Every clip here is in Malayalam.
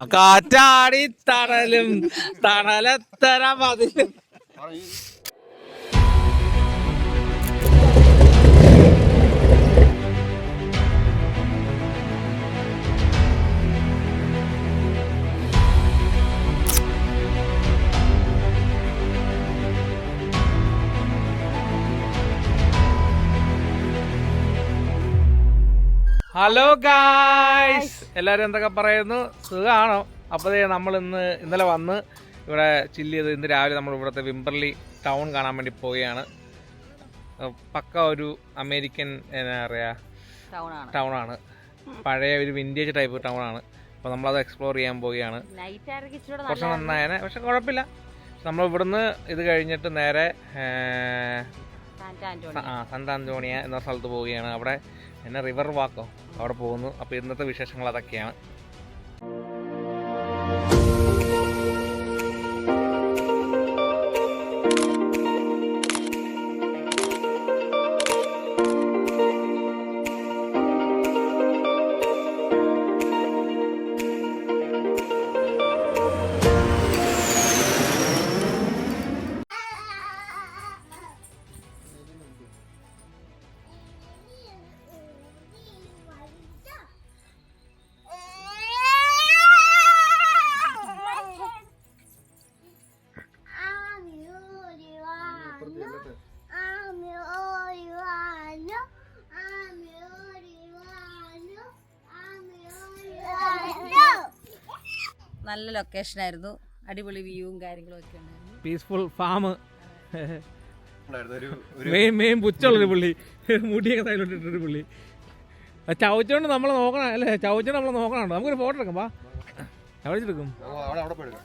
കാറ്റാടി തണലും തണലത്തര മതിലും. Hello guys. എല്ലാവരും എന്തൊക്കെ പറയുന്നു? സുഖമാണോ അപ്പോൾ ദേ നമ്മൾ ഇന്ന് ഇന്നലെ വന്ന് ഇവിടെ ചില്ല് ചെയ്ത് ഇന്ന് രാവിലെ നമ്മൾ ഇവിടുത്തെ വിംബർലി ടൗൺ കാണാൻ വേണ്ടി പോവുകയാണ്. പക്ക ഒരു അമേരിക്കൻ എന്നാ പറയുക ടൗൺ ആണ് പഴയ ഒരു വിന്റേജ് ടൈപ്പ് ടൗൺ ആണ്. അപ്പോൾ നമ്മളത് എക്സ്പ്ലോർ ചെയ്യാൻ പോവുകയാണ്. കുറച്ച് നന്നായനെ പക്ഷെ കുഴപ്പമില്ല. നമ്മൾ ഇവിടുന്ന് ഇത് കഴിഞ്ഞിട്ട് നേരെ ആ സന്താന്തോണിയ എന്ന സ്ഥലത്ത് പോവുകയാണ്. അവിടെ എന്നെ റിവർ വാക്കോ അവിടെ പോകുന്നു. അപ്പോൾ ഇന്നത്തെ വിശേഷങ്ങൾ അതൊക്കെയാണ്. നല്ല ലൊക്കേഷൻ ആയിരുന്നു. അടിപൊളി വ്യൂവും കാര്യങ്ങളും ഒക്കെ ഉണ്ടായിരുന്നു. പീസ്ഫുൾ ഫാം മെയിൻ മെയിൻ പുച്ചുള്ളൊരു പുള്ളി. മുടിയൊക്കെ തൈലോട്ടിട്ടൊരു പുള്ളി. ചവച്ചോണ്ട് നമ്മളെ നോക്കണം അല്ലേ? ചവച്ചോണ്ട് നമ്മളെ നോക്കണുണ്ടോ? നമുക്കൊരു ഫോട്ടോ എടുക്കാം വാ. എവിടെടുക്കും ലൊക്കേഷൻ തപ്പി പോട്ടെ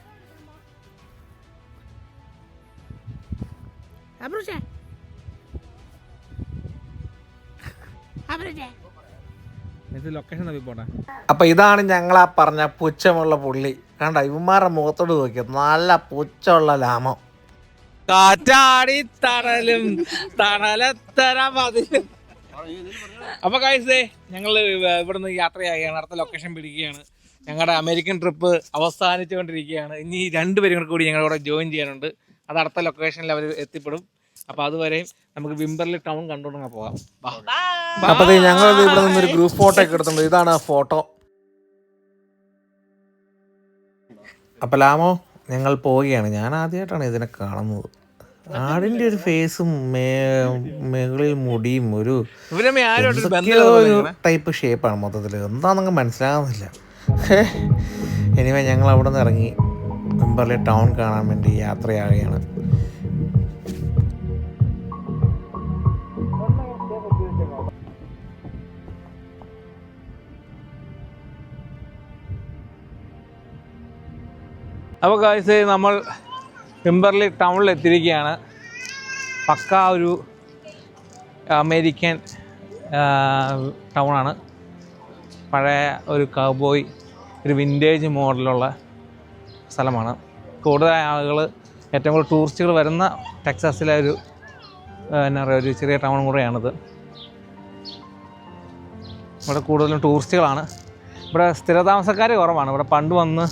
അപ്പൊ ഇതാണ് ഞങ്ങൾ ആ പറഞ്ഞ പുച്ഛമുള്ള പുള്ളി. കണ്ട ഇവന്മാരുടെ മുഖത്തോട് നോക്കിയത് നല്ല പുച്ഛമുള്ള ലാമം. കാറ്റാടി തണലും തണലത്തര മതിലും. അപ്പൊ കാഴ്ചേ ഞങ്ങൾ ഇവിടുന്ന് യാത്രയാകുകയാണ് അടുത്ത ലൊക്കേഷൻ പിടിക്കുകയാണ്. ഞങ്ങളുടെ അമേരിക്കൻ ട്രിപ്പ് അവസാനിച്ചുകൊണ്ടിരിക്കുകയാണ്. ഇനി രണ്ടുപേരും കൂടി ഞങ്ങളുടെ ജോയിൻ ചെയ്യാനുണ്ട്. അത് അടുത്ത ലൊക്കേഷനിൽ അവർ എത്തിപ്പെടും. അപ്പൊ അതുവരെയും നമുക്ക് വിംബർലി ടൗൺ കണ്ടുകൊണ്ടങ്ങ് പോകാം. അപ്പൊ ഞങ്ങൾ ഇവിടെ നിന്നൊരു ഗ്രൂപ്പ് ഫോട്ടോ ഒക്കെ എടുത്തിട്ടുണ്ട്. ഇതാണ് ആ ഫോട്ടോ അപ്പൊ ലാമോ ഞങ്ങൾ പോവുകയാണ്. ഞാൻ ആദ്യമായിട്ടാണ് ഇതിനെ കാണുന്നത്. ആടിന്റെ ഒരു ഫേസും മുകളിൽ മുടിയും ഒരു ടൈപ്പ് ഷേപ്പാണ് മൊത്തത്തിൽ എന്താണെന്നങ്ങ് മനസ്സിലാകുന്നില്ല എനിവേ ഞങ്ങൾ അവിടെ നിന്ന് ഇറങ്ങി. വെമ്പർലി ടൗൺ കാണാൻ വേണ്ടി യാത്രയാവുകയാണ്. അപ്പോൾ കാഴ്ച നമ്മൾ വിംബർലി ടൗണിൽ എത്തിയിരിക്കുകയാണ്. പക്ക ഒരു അമേരിക്കൻ ടൗണാണ് പഴയ ഒരു കബോയ് ഒരു വിന്റേജ് മോഡലുള്ള സ്ഥലമാണ്. കൂടുതൽ ആളുകൾ ഏറ്റവും കൂടുതൽ ടൂറിസ്റ്റുകൾ വരുന്ന ടെക്സാസിലെ ഒരു എന്താ പറയുക ഒരു ചെറിയ ടൗൺ കൂടെയാണിത് ഇവിടെ കൂടുതലും ടൂറിസ്റ്റുകളാണ് ഇവിടെ സ്ഥിരതാമസക്കാർ കുറവാണ്. ഇവിടെ പണ്ട് വന്ന്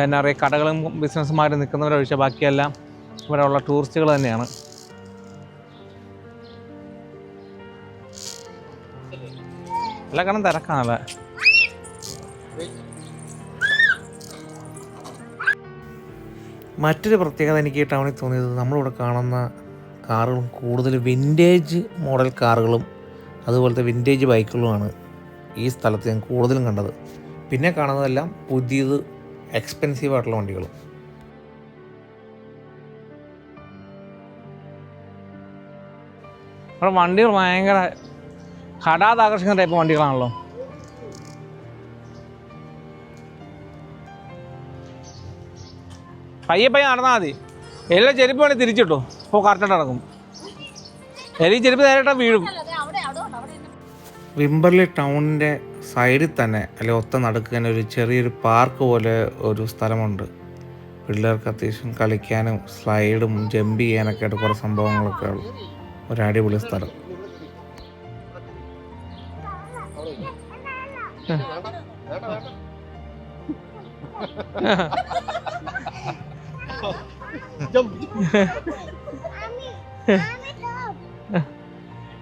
എന്നാ പറയുക കടകളും ബിസിനസ്സുമായിട്ട് നിൽക്കുന്നവരൊഴിച്ച ബാക്കിയെല്ലാം ഇവിടെ ഉള്ള ടൂറിസ്റ്റുകൾ തന്നെയാണ്. എല്ലാ കാരണം തിരക്കാണല്ലേ മറ്റൊരു പ്രത്യേകത എനിക്ക് ഈ ടൗണിൽ തോന്നിയത് നമ്മളിവിടെ കാണുന്ന കാറുകളും കൂടുതൽ വിന്റേജ് മോഡൽ കാറുകളും അതുപോലത്തെ വിന്റേജ് ബൈക്കുകളുമാണ് ഈ സ്ഥലത്ത് ഞാൻ കൂടുതലും കണ്ടത്. പിന്നെ കാണുന്നതെല്ലാം പുതിയത് എക്സ്പെൻസീവ് ആയിട്ടുള്ള വണ്ടികൾ. അപ്പോൾ വണ്ടികൾ ഭയങ്കര ഹടാത് ആകർഷിക്കുന്ന ടൈപ്പ് വണ്ടികളാണല്ലോ. പയ്യെ പയ്യെ നടന്നാൽ മതി. എല്ലാ ചെരുപ്പ് വേണേൽ തിരിച്ചിട്ടു. അപ്പോൾ കറക്റ്റായിട്ട് നടക്കും. എല്ലാ ചെരുപ്പ് നേരിട്ടാൽ വീഴും. വിംബർലി ടൗണിന്റെ സൈഡിൽ തന്നെ അല്ലെ ഒത്ത നടുക്ക് തന്നെ ഒരു ചെറിയൊരു പാർക്ക് പോലെ ഒരു സ്ഥലമുണ്ട്. പിള്ളേർക്ക് അത്യാവശ്യം കളിക്കാനും സ്ലൈഡും ജമ്പ് ചെയ്യാനൊക്കെ ആയിട്ട് കുറേ സംഭവങ്ങളൊക്കെ ഉള്ളു ഒരു അടിപൊളി സ്ഥലം.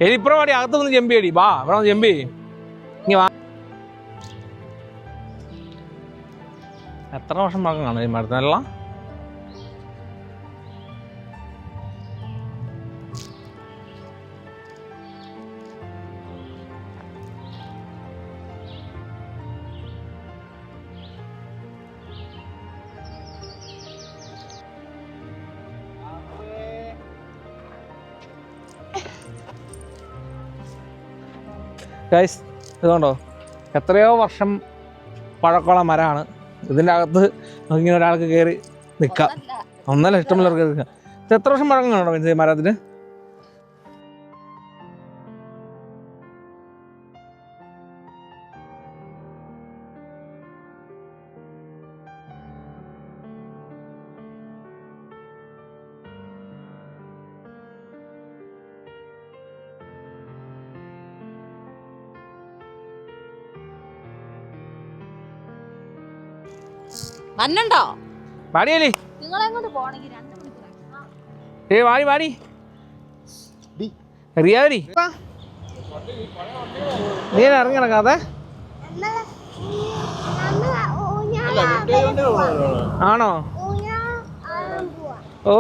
എലി ഇപ്പുറം അടി അകത്ത് വന്ന് അടി വാ ഇവിടെ ജമ്പി ഇങ്ങനെ എത്ര വർഷം പഴക്കം കാണും ഈ മരത്തിനല്ല ഗൈസ് ഇതുകൊണ്ടോ? എത്രയോ വർഷം പഴക്കമുള്ള മരമാണ്. ഇതിന്റെ അകത്ത് ഇങ്ങനെ ഒരാൾക്ക് കയറി നിൽക്കാം. ഒന്നല്ല. ഇഷ്ടമുള്ളവർക്ക് നിൽക്കാം. ഇത് എത്ര വർഷം പഴക്കം കാണോ മരത്തിന് വന്നുണ്ടോ വാടിയല്ലേ നിങ്ങളെ കൊണ്ട് പോണെങ്കിൽ രണ്ട് മണിക്കൂർ ഏ വാടി വാടി. റിയാവരി നീ ഇറങ്ങി നടക്കാതെ ആണോ? ഓ.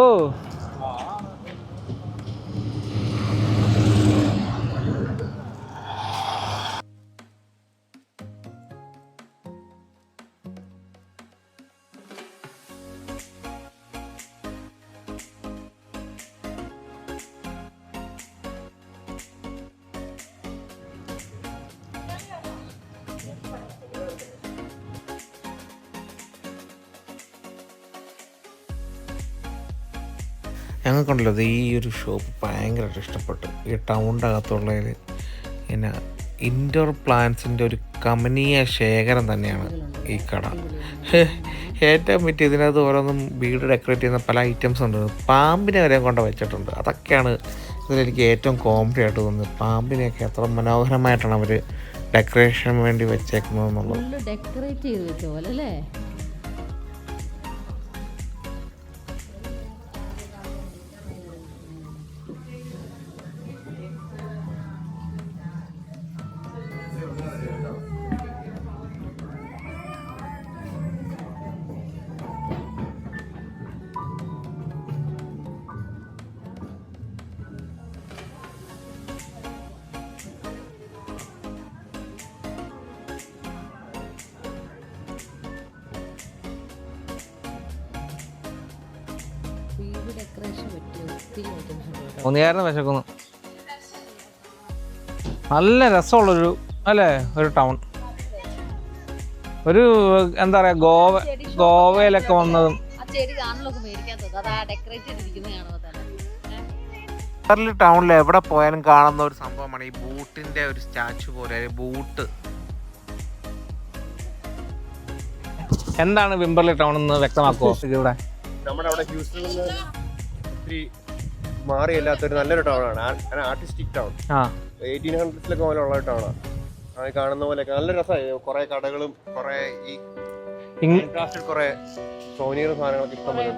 ഞങ്ങൾക്കുണ്ടല്ലോ ഇത് ഈ ഒരു ഷോപ്പ് ഭയങ്കരമായിട്ട് ഇഷ്ടപ്പെട്ടു. ഈ ടൗണിന്റെ അകത്തുള്ളതിൽ പിന്നെ ഇൻഡോർ പ്ലാന്റ്സിന്റെ ഒരു കമനീയ ശേഖരം തന്നെയാണ് ഈ കട. ഏറ്റവും പറ്റി ഇതിനകത്ത് ഓരോന്നും വീട് ഡെക്കറേറ്റ് ചെയ്യുന്ന പല ഐറ്റംസ് ഉണ്ട്. പാമ്പിനെ വരെ കൊണ്ട് വെച്ചിട്ടുണ്ട്. അതൊക്കെയാണ് ഇതിലെനിക്ക് ഏറ്റവും കോമഡി ആയിട്ട് തോന്നുന്നത്. പാമ്പിനെയൊക്കെ എത്ര മനോഹരമായിട്ടാണ് അവർ ഡെക്കറേഷന് വേണ്ടി വെച്ചേക്കുന്നത് എന്നുള്ളത്. ഡെക്കറേറ്റ് ചെയ്ത് വെച്ച പോലെ അല്ലേ? ഒന്നുകാരന് വിശക്കുന്നു നല്ല രസമുള്ളൊരു അല്ലേ? ഒരു ടൗൺ. ഒരു എന്താ പറയാ ഗോവ ഗോവയിലൊക്കെ വന്നതും. ടൗണിൽ എവിടെ പോയാലും കാണുന്ന ഒരു സംഭവമാണ് ഈ ബൂട്ടിന്റെ ഒരു സ്റ്റാച്ചു പോലെ ബൂട്ട്. എന്താണ് വിംബർലി ടൗൺ എന്ന് വ്യക്തമാക്കുമോ ഇവിടെ നമ്മുടെ അവിടെ ഹ്യൂസ്റ്റണിൽ നിന്ന് മാറിയല്ലാത്തൊരു നല്ലൊരു ടൗൺ ആണ് ആർട്ടിസ്റ്റിക് ടൗൺ എയ്റ്റീൻ ഹൺഡ്രഡ്സിലൊക്കെ പോലെ ഉള്ള ടൗണാണ് ആണ്. കാണുന്ന പോലെ നല്ല രസമായി കുറെ കടകളും കുറെ ഈ ക്രാഫ്റ്റഡ് കുറെ സോനിയർ സാധനങ്ങളൊക്കെ ഇഷ്ടം പോലെ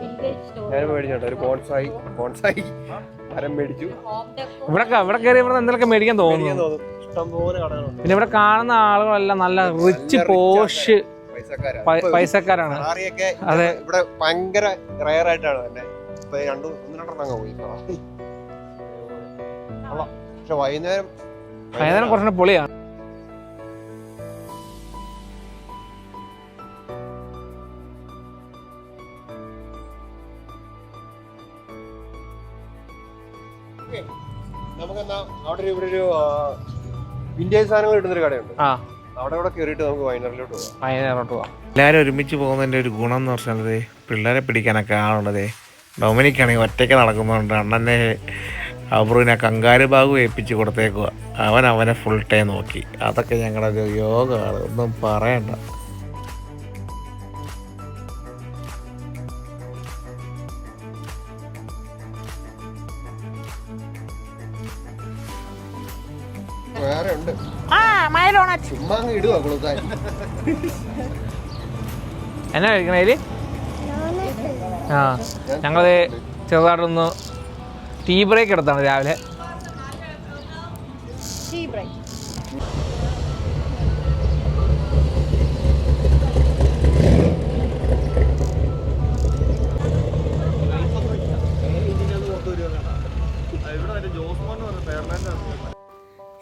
ഞാൻ മേടിച്ചിട്ടുണ്ട് ഒരു ബോൺസായി ബോൺസായി. മരം മേടിച്ചു. ഇവിടെ ഇവിടെ കയറി ഇവിടെ എന്തെങ്കിലും മേടിക്കാൻ മേടിക്കാൻ തോന്നുന്നു തോന്നും. ഇഷ്ടം പോലെ കടകളുണ്ട് പിന്നെ ഇവിടെ കാണുന്ന ആളുകളെല്ലാം നല്ല റിച്ച് പോഷ് പൈസക്കാരാ പൈസക്കാരാണ്. അതെ. ഇവിടെ ഭയങ്കര റയർ ആയിട്ടാണ് തന്നെ ഇപ്പൊ രണ്ടു ഒന്ന് രണ്ടെണ്ണം അങ്ങ് പോയി. കൊള്ളാം. പക്ഷെ വൈകുന്നേരം വൈകുന്നേരം കുറച്ചുകൂടെ പൊളിയാണ്. നമുക്കെന്നാ അവിടെ ഒരു ഇവിടെ ഒരു വിന്റേജ് സാധനങ്ങൾ കടയുണ്ട്. ആ. അവിടെ ഇവിടെ കയറിയിട്ട് നമുക്ക് വൈകുന്നേരത്തിലോട്ട് പോകാം. വൈകുന്നേരത്തോട്ട് പോവാം എല്ലാവരും ഒരുമിച്ച് പോകുന്നതിന്റെ ഒരു ഗുണം എന്ന് പറഞ്ഞാൽ പിള്ളേരെ പിടിക്കാനൊക്കെ ആളുള്ളത് ഡൊമിനിക്കാണെങ്കിൽ ഒറ്റയ്ക്ക് നടക്കുന്നുണ്ട് അണ്ണനെ അബ്രുവിനെ കങ്കാരു ബാഗു ഏൽപ്പിച്ച് കൊടുത്തേക്കുക അവൻ അവനെ ഫുൾ ടൈം നോക്കി. അതൊക്കെ ഞങ്ങളുടെ ഒരു യോഗമാണ്. ഒന്നും പറയണ്ട. ചുമ്മാ കുളുത്താൻ എന്നാ കഴിക്കണേൽ ആ ഞങ്ങൾ ചെറുതായിട്ടൊന്ന് ടീ ബ്രേക്ക് എടുത്താണ് രാവിലെ.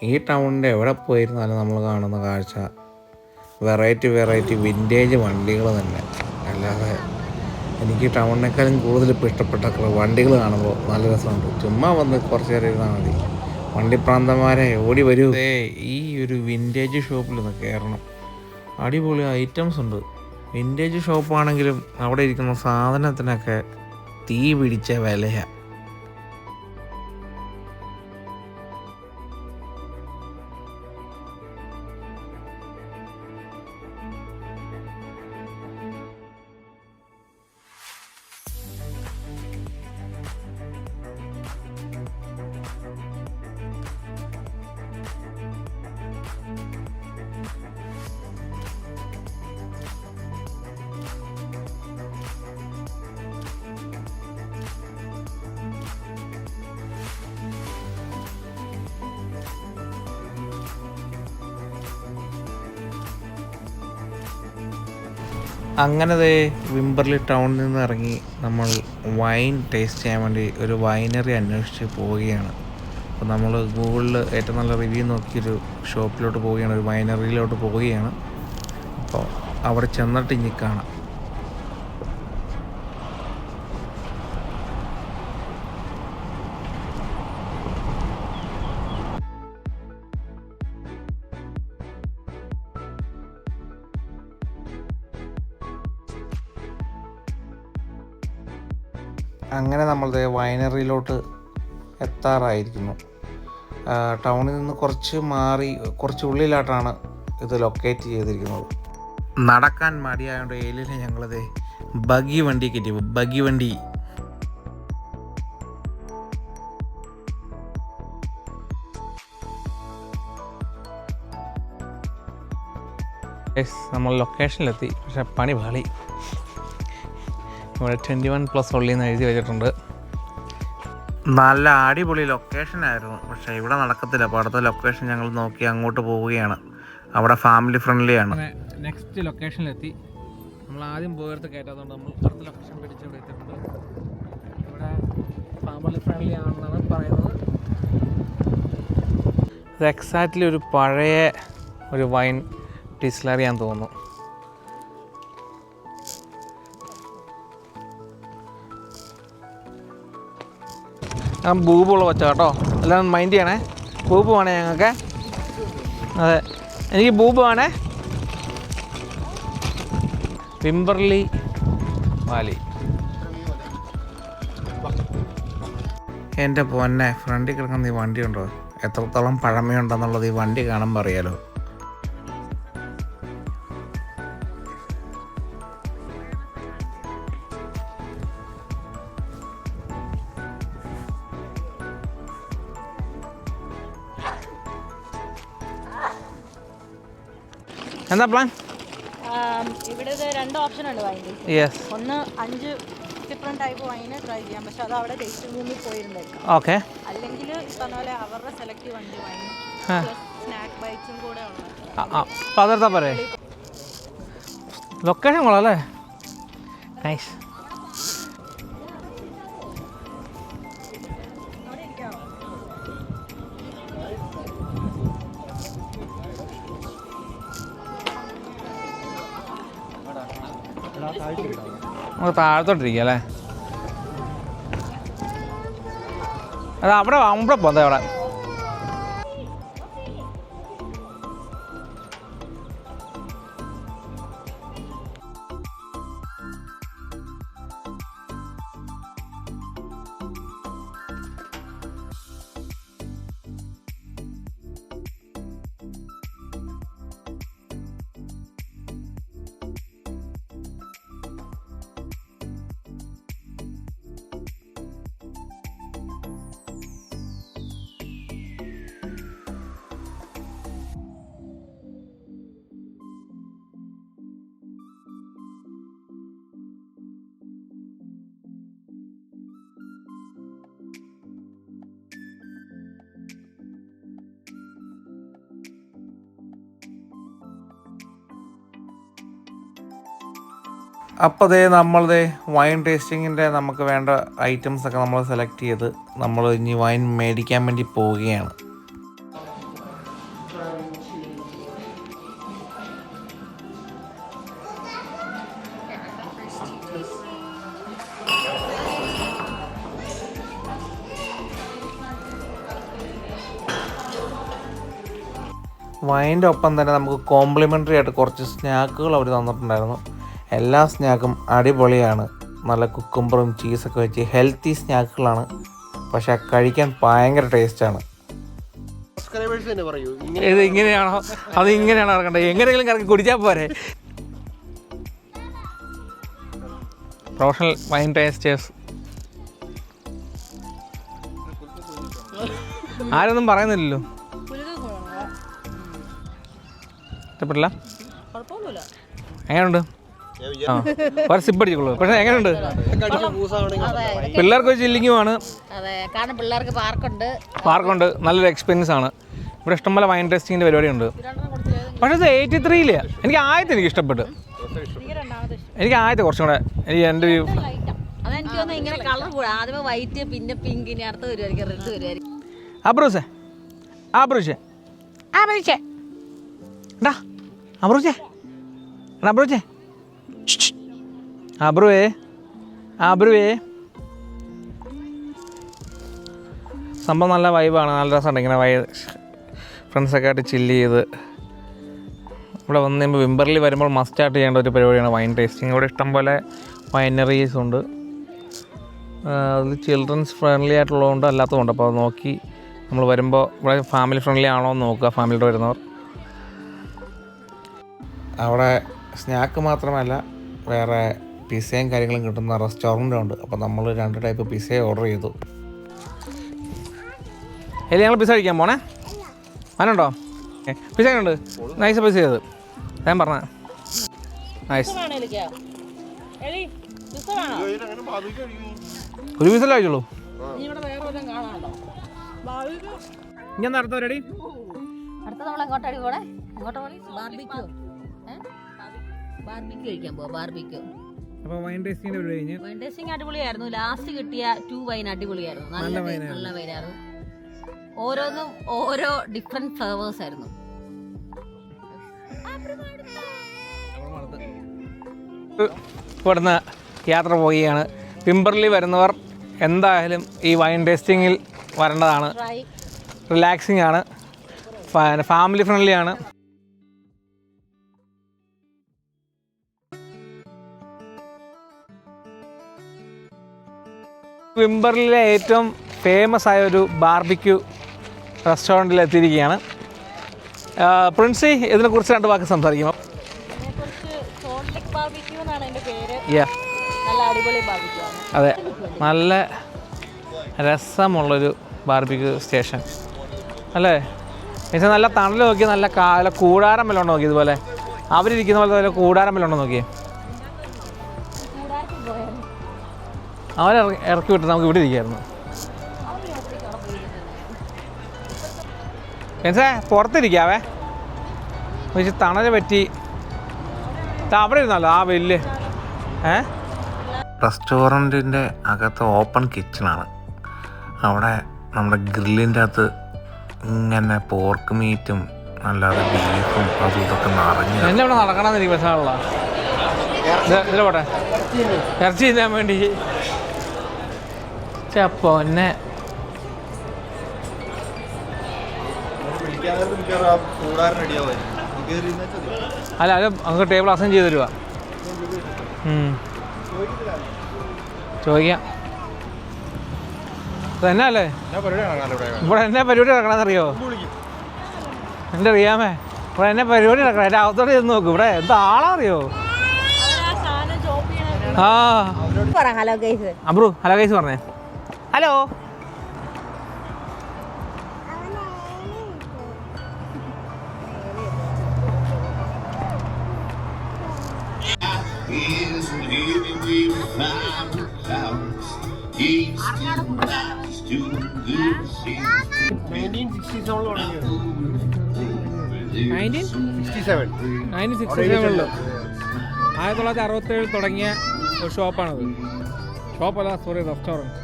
ഈ ടൗണിന്റെ എവിടെ പോയിരുന്നാലും നമ്മൾ കാണുന്ന കാഴ്ച. വെറൈറ്റി വെറൈറ്റി വിന്റേജ് വണ്ടികൾ തന്നെ. അല്ലാതെ എനിക്ക് ടൗണിനേക്കാളും കൂടുതൽ ഇപ്പോൾ ഇഷ്ടപ്പെട്ട വണ്ടികൾ കാണുമ്പോൾ നല്ല രസമുണ്ട്. ചുമ്മാ വന്ന് കുറച്ച് നേരം ഇരുന്നാൽ മതി. വണ്ടിപ്രാന്തന്മാരെ ഓടി വരൂ. ഈ ഒരു വിന്റേജ് ഷോപ്പിൽ നിന്ന് കയറണം അടിപൊളി ഐറ്റംസ് ഉണ്ട്. വിന്റേജ് ഷോപ്പാണെങ്കിലും അവിടെ ഇരിക്കുന്ന സാധനത്തിനൊക്കെ തീ പിടിച്ച വിലയാണ് അങ്ങനെ ദേ വിംബർലി ടൗണിൽ നിന്ന് ഇറങ്ങി നമ്മൾ വൈൻ ടേസ്റ്റ് ചെയ്യാൻ വേണ്ടി ഒരു വൈനറി അന്വേഷിച്ച് പോവുകയാണ്. അപ്പോൾ നമ്മൾ ഗൂഗിളിൽ ഏറ്റവും നല്ല റിവ്യൂ നോക്കിയൊരു ഷോപ്പിലോട്ട് പോവുകയാണ് ഒരു വൈനറിയിലോട്ട് പോവുകയാണ്. അപ്പോൾ അവിടെ ചെന്നിട്ട് ഇനി കാണാം. വൈനറിയിലോട്ട് എത്താറായിരിക്കുന്നു. ടൗണിൽ നിന്ന് കുറച്ച് മാറി കുറച്ച് ഉള്ളിലായിട്ടാണ് ഇത് ലൊക്കേറ്റ് ചെയ്തിരിക്കുന്നത്. നടക്കാൻ മടിയായതുകൊണ്ട് ഏലിനെ ഞങ്ങളത് ബഗി വണ്ടി കിട്ടി ബഗി വണ്ടി. നമ്മൾ ലൊക്കേഷനിലെത്തി പക്ഷെ പണി പാളി ഇവിടെ ട്വന്റി വൺ പ്ലസ് ഉള്ളിൽ നിന്ന് എഴുതി വെച്ചിട്ടുണ്ട്. നല്ല അടിപൊളി ലൊക്കേഷൻ ആയിരുന്നു. പക്ഷേ ഇവിടെ നടക്കത്തില്ല. അപ്പോൾ അടുത്ത ലൊക്കേഷൻ ഞങ്ങൾ നോക്കി അങ്ങോട്ട് പോവുകയാണ്. അവിടെ ഫാമിലി ഫ്രണ്ട്ലി ആണ്. നെക്സ്റ്റ് ലൊക്കേഷനിലെത്തി നമ്മൾ ആദ്യം പോയടുത്ത് കയറ്റാത്തതുകൊണ്ട് നമ്മൾ അടുത്ത ലൊക്കേഷൻ പിടിച്ച് ഇവിടെ എത്തിയിട്ടുണ്ട്. ഇവിടെ ഫാമിലി ഫ്രണ്ട്ലി ആണെന്നാണ് പറയുന്നത്. ഇത് എക്സാക്ട്ലി ഒരു പഴയ ഒരു വൈൻ ഡിസ്ലറി ആണെന്ന് തോന്നുന്നു. ഞാൻ ബൂബുള്ള വച്ച കേട്ടോ എല്ലാം മൈൻഡ് ചെയ്യണേ. ബൂബ് വേണേ ഞങ്ങൾക്ക്. അതെ. എനിക്ക് ബൂബ് വേണേ. Wimberley Valley. എന്റെ പൊന്നെ ഫ്രണ്ടിൽ കിടക്കുന്ന ഈ വണ്ടി ഉണ്ടോ? എത്രത്തോളം പഴമയുണ്ടെന്നുള്ളത് ഈ വണ്ടി കാണുമ്പോൾ അറിയാലോ. എന്താ പ്ലാൻ ഇവിടെ രണ്ട് ഓപ്ഷൻ ഉണ്ട് വൈൻ യെസ് ഒന്ന് അഞ്ച് ഡിഫറെന്റ് ടൈപ്പ് വൈന് ട്രൈ ചെയ്യാം. പക്ഷെ അത് അവിടെ ടേസ്റ്റിംഗ് റൂമിൽ പോയിരുന്നേക്കാം ഓക്കെ അല്ലെങ്കിൽ പറഞ്ഞ പോലെ അവരുടെ സെലക്ട് വണ്ടി വൈൻ സ്നാക്ക് ബൈറ്റ്സും കൂടെ ഉള്ളത്. അതെടുത്താ പോരെ? ലൊക്കേഷൻ കൊള്ളാം അല്ലേ? നൈസ് നമുക്ക് താഴത്തോട്ടിരിക്കുക അല്ലേ? അത് അവിടെ അവിടെ പോകാം അവിടെ. അപ്പോൾ ദേ നമ്മളതേ വൈൻ ടേസ്റ്റിങ്ങിന്റെ നമുക്ക് വേണ്ട ഐറ്റംസ് ഒക്കെ നമ്മൾ സെലക്ട് ചെയ്ത് നമ്മൾ ഇനി വൈൻ മേടിക്കാൻ വേണ്ടി പോവുകയാണ്. വൈന്റെ ഒപ്പം തന്നെ നമുക്ക് കോംപ്ലിമെന്ററി ആയിട്ട് കുറച്ച് സ്നാക്കുകൾ അവർ തന്നിട്ടുണ്ടായിരുന്നു. എല്ലാ സ്നാക്കും അടിപൊളിയാണ്. നല്ല കുക്കുംബറും ചീസൊക്കെ വെച്ച് ഹെൽത്തി സ്നാക്കുകളാണ്. പക്ഷെ കഴിക്കാൻ ഭയങ്കര ടേസ്റ്റാണ് ഇത് ഇങ്ങനെയാണോ? അത് ഇങ്ങനെയാണോ ഇറക്കണ്ടത് എങ്ങനെയെങ്കിലും കറക്കി കുടിച്ചാൽ പോരെ. പ്രൊഫഷണൽ വൈൻ ടേസ്റ്റേഴ്സ് ആരൊന്നും പറയുന്നില്ലല്ലോ. ഇഷ്ടപ്പെട്ടില്ല? എങ്ങനെയുണ്ട്? ഒരു സിപ്പ് അടിച്ചോളൂ പക്ഷെ എങ്ങനെയുണ്ട്? പിള്ളേർക്ക് ചില്ലിങ്ങുമാണ് അതെ കാരണം പിള്ളേർക്ക് പാർക്കുണ്ട്. പാർക്കുണ്ട്. നല്ലൊരു എക്സ്പീരിയൻസ് ആണ്. ഇവിടെ ഇഷ്ടംപോലെ വൈൻ ടേസ്റ്റിങ്ങിന്റെ പരിപാടിയുണ്ട്. ഉണ്ട് പക്ഷെ ഇത് എയ്റ്റി ത്രീയില്ല എനിക്ക് ആദ്യത്തെ എനിക്ക് ഇഷ്ടപ്പെട്ടു. എനിക്ക് ആദ്യത്തെ കുറച്ചും കൂടെ എനിക്ക് എന്റെ ഒരു അതെനിക്ക് തോന്നുന്നു ഇങ്ങനെ കളർ കൂടാ. ആദ്യമേ വൈറ്റ് പിന്നെ പിങ്ക് ഇനി അടുത്ത് വരുമായിരിക്കും റെഡ് വരുമായിരിക്കും അബ്രൂസേ. അബ്രൂഷേ അബ്രൂഷേ ഡാ അബ്രൂഷേ എടാ അബ്രൂഷേ അബ്രുവേ ആബ്രുവേ. സംഭവം നല്ല വൈബാണ് നല്ല രസമുണ്ട് ഇങ്ങനെ വൈ ഫ്രണ്ട്സൊക്കെ ആയിട്ട് ചില്ല് ചെയ്ത്. ഇവിടെ വന്ന് കഴിയുമ്പോൾ വിംബർലി വരുമ്പോൾ മസ്റ്റായിട്ട് ചെയ്യേണ്ട ഒരു പരിപാടിയാണ് വൈൻ ടേസ്റ്റിംഗ് ഇവിടെ ഇഷ്ടംപോലെ വൈനറീസ് ഉണ്ട്. അത് ചിൽഡ്രൻസ് ഫ്രണ്ട്ലി ആയിട്ടുള്ളതുകൊണ്ട് അല്ലാത്തതുകൊണ്ട് അപ്പോൾ അത് നോക്കി നമ്മൾ വരുമ്പോൾ ഇവിടെ ഫാമിലി ഫ്രണ്ട്ലി ആണോ എന്ന് നോക്കുക ഫാമിലിയുടെ വരുന്നവർ. അവിടെ സ്നാക്ക് മാത്രമല്ല വേറെ പിസയും കാര്യങ്ങളും കിട്ടുന്ന റെസ്റ്റോറന്റ് ഉണ്ട് അപ്പോൾ നമ്മൾ രണ്ട് ടൈപ്പ് പിസ്സ ഓർഡർ ചെയ്തു. ഇല്ല ഞങ്ങൾ പിസ കഴിക്കാൻ പോണേ? അതിനുണ്ടോ പിസ ഉണ്ട് നൈസ് പിസ ചെയ്ത് ഞാൻ പറഞ്ഞ. നൈസ് ഒരു പീസല്ലേ കഴിച്ചുള്ളൂ? നീ ഇവിടെ വേറെ വല്ലതും കാണാനുണ്ടോ? ഞാൻ നടത്ത റെഡി അടുത്ത നമ്മൾ എങ്ങോട്ടാടി പോണേ? എങ്ങോട്ടാ പോണേ? ബാർബിക്യൂ ബാർബിക്യൂ കഴിക്കാൻ പോവാ ബാർബിക്യൂ അപ്പോൾ വൈൻ ടേസ്റ്റിങ്ങിന്റെ പരിപാടി കഴിഞ്ഞ് വൈൻ ടേസ്റ്റിംഗ് അടിപൊളിയായിരുന്നു. ലാസ്റ്റ് കിട്ടിയ ടു വൈൻ അടിപൊളിയായിരുന്നു. നല്ല നല്ല വൈനായിരുന്നു ഓരോന്നും ഓരോ ഡിഫറെന്റ് ഫ്ലേവേഴ്സ് ആയിരുന്നു. ഇവിടുന്ന് യാത്ര പോവുകയാണ്. പിമ്പർലി വരുന്നവർ എന്തായാലും ഈ വൈൻ ടേസ്റ്റിങ്ങിൽ വരേണ്ടതാണ്. റിലാക്സിംഗ് റിലാക്സിങ് ആണ്. ഫാമിലി ഫ്രണ്ട്ലി ആണ്. വിംബർലിലെ ഏറ്റവും ഫേമസ് ആയ ഒരു ബാർബിക്യൂ റെസ്റ്റോറന്റിൽ എത്തിയിരിക്കുകയാണ് പ്രിൻസി ഇതിനെക്കുറിച്ച് രണ്ട് വാക്ക് സംസാരിക്കുമോ? അതെ. നല്ല രസമുള്ളൊരു ബാർബിക്യൂ സ്റ്റേഷൻ അല്ലേ? എന്നുവെച്ചാൽ നല്ല തണൽ നോക്കി നല്ല കാല കൂടാരം വല്ലതും ഉണ്ടോ നോക്കി ഇതുപോലെ? അവരിരിക്കുന്ന പോലെ നല്ല കൂടാരം വല്ലതും ഉണ്ടോ നോക്കിയേ? അവരെ ഇറക്കി- വിട്ട് നമുക്ക് ഇവിടെ ഇരിക്കായിരുന്നു. എന്നുവെച്ചാ പുറത്തിരിക്കാവേ? വെച്ച് തണൽ പറ്റി. അവിടെ ഇരുന്നല്ലോ ആ വലിയ. ഏ? റെസ്റ്റോറന്റിന്റെ അകത്ത് ഓപ്പൺ കിച്ചണാണ്. അവിടെ നമ്മുടെ ഗ്രില്ലിന്റെ അകത്ത് ഇങ്ങനെ പോർക്ക് മീറ്റും അല്ലാതെ ബീഫും അതും ഇതൊക്കെ നിറഞ്ഞു എന്നെ ഇവിടെ നടക്കണമെന്ന് എനിക്ക് മനസ്സിലാവുള്ള പോട്ടെ ഇറച്ചി തിന്നാൻ വേണ്ടി ചപ്പോ എന്നെ അല്ല അത് അങ്ങ് ടേബിൾ അസൈൻ ചെയ്ത് തരുവാ. ചോദിക്കാം. തന്നെ അല്ലേ? ഇവിടെ എന്നെ പരിപാടി നടക്കണമെന്നറിയോ എന്റെ അറിയാമേ ഇവിടെ എന്നെ പരിപാടി നടക്കണം? എന്റെ അകത്തോടെ ചെന്ന് നോക്കും. ഇവിടെ എന്താ ആളാറിയോ ആ Abru hello guys. Abru hello guys പറഞ്ഞേ. ഹലോ. ആയിരത്തി തൊള്ളായിരത്തി അറുപത്തേഴിൽ തുടങ്ങിയ ഒരു ഷോപ്പാണത് ഷോപ്പല്ല സോറി റെസ്റ്റോറന്റ്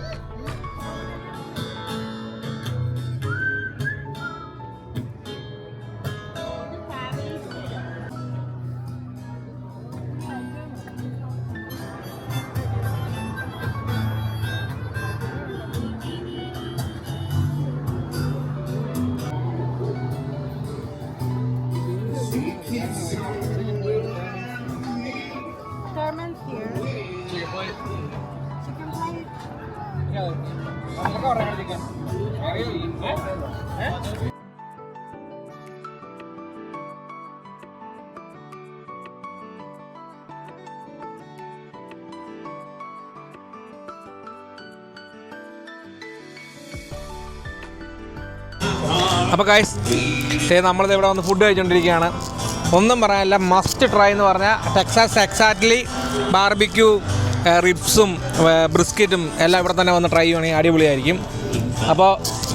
അപ്പോൾ ഗൈസ് നമ്മളിത് ഇവിടെ വന്ന് ഫുഡ് കഴിച്ചുകൊണ്ടിരിക്കുകയാണ് ഒന്നും പറയാനില്ല മസ്റ്റ് ട്രൈ എന്ന് പറഞ്ഞാൽ ടെക്സാസ് എക്സാക്ട്ലി ബാർബിക്യൂ റിബ്സും ബ്രിസ്ക്കറ്റും എല്ലാം ഇവിടെ തന്നെ വന്ന് ട്രൈ ചെയ്യുകയാണെങ്കിൽ അടിപൊളിയായിരിക്കും. അപ്പോൾ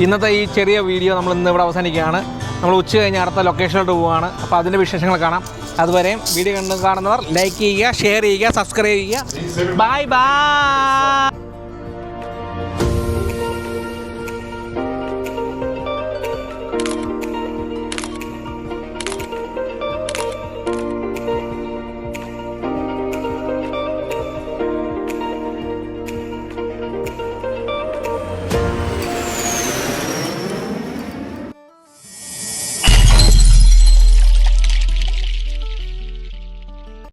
ഇന്നത്തെ ഈ ചെറിയ വീഡിയോ നമ്മൾ ഇന്ന് ഇവിടെ അവസാനിക്കുകയാണ്. നമ്മൾ ഉച്ച കഴിഞ്ഞ് അടുത്ത ലൊക്കേഷനിലോട്ട് പോവുകയാണ്. അപ്പോൾ അതിന്റെ വിശേഷങ്ങൾ കാണാം. അതുവരെയും വീഡിയോ കണ്ട് കാണുന്നവർ ലൈക്ക് ചെയ്യുക ഷെയർ ചെയ്യുക സബ്സ്ക്രൈബ് ചെയ്യുക. Bye bye